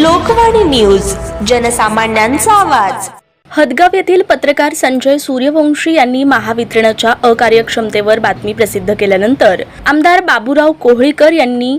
Lokvani news जनसामान्यांचा आवाज. हदगाव येथील पत्रकार संजय सूर्यवंशी यांनी महावितरणाच्या अकार्यक्षमतेवर बातमी प्रसिद्ध केल्यानंतर आमदार बाबूराव कोहळीकर यांनी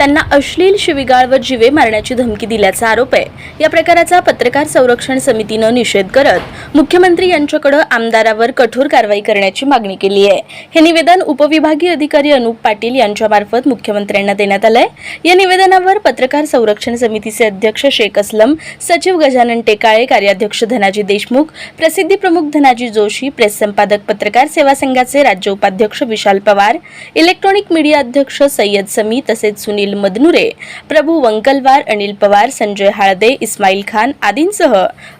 त्यांना अश्लील शिविगाळ व जिवे मारण्याची धमकी दिल्याचा आरोप आहे. या प्रकाराचा पत्रकार संरक्षण समितीनं निषेध करत मुख्यमंत्री यांच्याकडे आमदारावर कठोर कारवाई करण्याची मागणी केली आहे. हे निवेदन उपविभागीय अधिकारी अनुप पाटील यांच्यामार्फत मुख्यमंत्र्यांना देण्यात आलंय. या निवेदनावर पत्रकार संरक्षण समितीचे अध्यक्ष शेख असलम सचिव गजानन टेकाळे कार्याध्यक्ष धनाजी देशमुख प्रसिद्धी प्रमुख धनाजी जोशी प्रेस संपादक पत्रकार सेवा संघाचे राज्य उपाध्यक्ष विशाल पवार इलेक्ट्रॉनिक मीडिया अध्यक्ष सय्यद समी तसेच सुनील मदनुरे प्रभू वंकलवार अनिल पवार संजय हाळदे इस्माईल खान आदींसह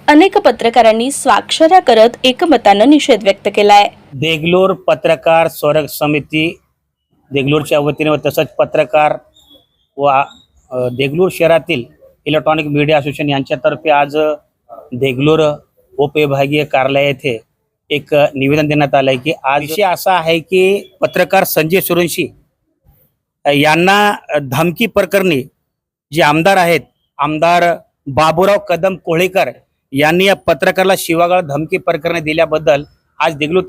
अनेक पत्रकारांनी स्वाक्षऱ्या करत एकमतानं निषेध व्यक्त केलाय. देगलूर पत्रकार संरक्षण समिती देगलूरच्या वतीने व तसंच पत्रकार व देगलूर शहरातील इलेक्ट्रॉनिक मीडिया असोसिएशन यांच्यातर्फे आज देगलूर उपविभागीय कार्यालय येथे एक निवेदन देण्यात आलं आहे की आज विषय असा आहे की पत्रकार संजय सुरवंशी यांना धमकी प्रकरणी जे आमदार आहेत आमदार बाबूराव कदम कोळेकर यांनी या पत्रकाराला शिवागाळ धमकी प्रकरणी दिल्याबद्दल आज देगलूर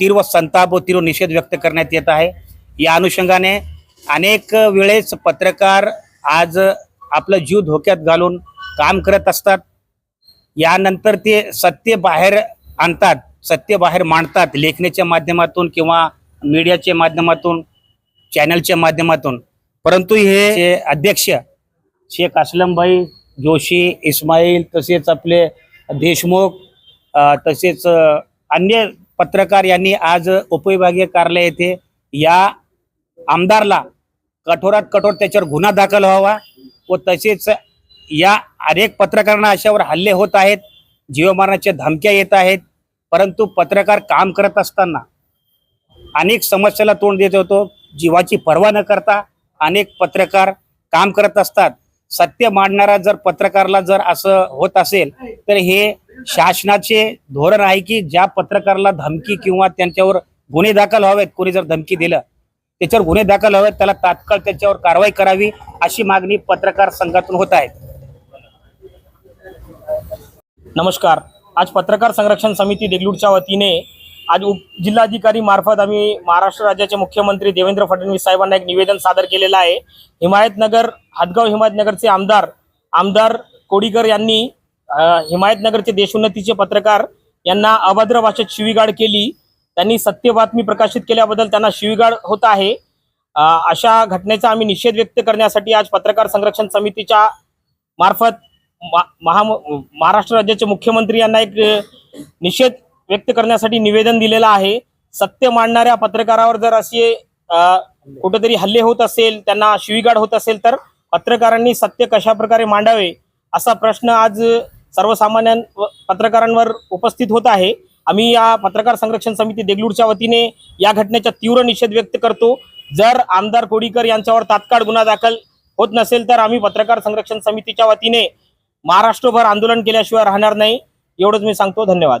तीव्र संताप व तीव्र निषेध व्यक्त करण्यात येत आहे. या अनुषंगाने अनेक वेळेस पत्रकार आज आपला जीव धोक्यात घालून काम करत असतात. यानंतर ते सत्य बाहेर आणतात सत्य बाहेर मांडतात लेखण्याच्या माध्यमातून किंवा मीडियाच्या माध्यमातून. चॅनलच्या माध्यमातून. परंतु हे अध्यक्ष शेख असलमभाई जोशी इस्माईल तसेच आपले देशमुख तसेच अन्य पत्रकार यांनी आज उपविभागीय कार्यालय येथे या आमदारला कठोरात कठोर त्याच्यावर गुन्हा दाखल व्हावा व तसेच या अनेक पत्रकारांना अशावर हल्ले होत आहेत जीवमारण्याच्या धमक्या येत आहेत परंतु पत्रकार काम करत असताना अनेक समस्याला तोंड देत होतो. जीवाची पर्वा न करता अनेक पत्रकार काम करत असतात. सत्य मांडणारा जर पत्रकारला जर असं होत असेल तर हे शासनाचे धोरण आहे की ज्या पत्रकाराला धमकी किंवा त्यांच्यावर गुन्हे दाखल व्हावेत कोणी जर धमकी दिलं त्याच्यावर गुन्हे दाखल व्हावेत त्याला तात्काळ त्याच्यावर कारवाई करावी अशी मागणी पत्रकार संघातून होत आहे. नमस्कार. आज पत्रकार संरक्षण समिती देगलूरच्या वतीने आज उप जिल्हाधिकारी मार्फत आम्ही महाराष्ट्र राज्याचे मुख्यमंत्री देवेंद्र फडणवीस साहेबांना एक निवेदन सादर केलेलं आहे. हिमायतनगर हातगाव हिमायतनगरचे आमदार आमदार कोडीकर यांनी हिमायतनगरचे देशोन्नतीचे पत्रकार यांना अभद्र भाषेत शिवीगाळ केली. त्यांनी सत्य बातमी प्रकाशित केल्याबद्दल त्यांना शिवीगाळ होत आहे. अशा घटनेचा आम्ही निषेध व्यक्त करण्यासाठी आज पत्रकार संरक्षण समितीच्या मार्फत महा महाराष्ट्र राज्याचे मुख्यमंत्री यांना एक निषेध व्यक्त करण्यासाठी निवेदन दिलेलं आहे. सत्य मांडणाऱ्या पत्रकारावर जर असे कुठेतरी हल्ले होत असेल त्यांना शिवीगाड होत असेल तर पत्रकारांनी सत्य कशा प्रकारे मांडावे असा प्रश्न आज सर्वसामान्य व- पत्रकारांवर उपस्थित होत आहे. आम्ही या पत्रकार संरक्षण समिती देगलूरच्या वतीने या घटनेचा तीव्र निषेध व्यक्त करतो. जर आमदार कोडीकर यांच्यावर तात्काळ गुन्हा दाखल होत नसेल तर आम्ही पत्रकार संरक्षण समितीच्या वतीने महाराष्ट्रभर आंदोलन केल्याशिवाय राहणार नाही. एवढंच मी सांगतो. धन्यवाद.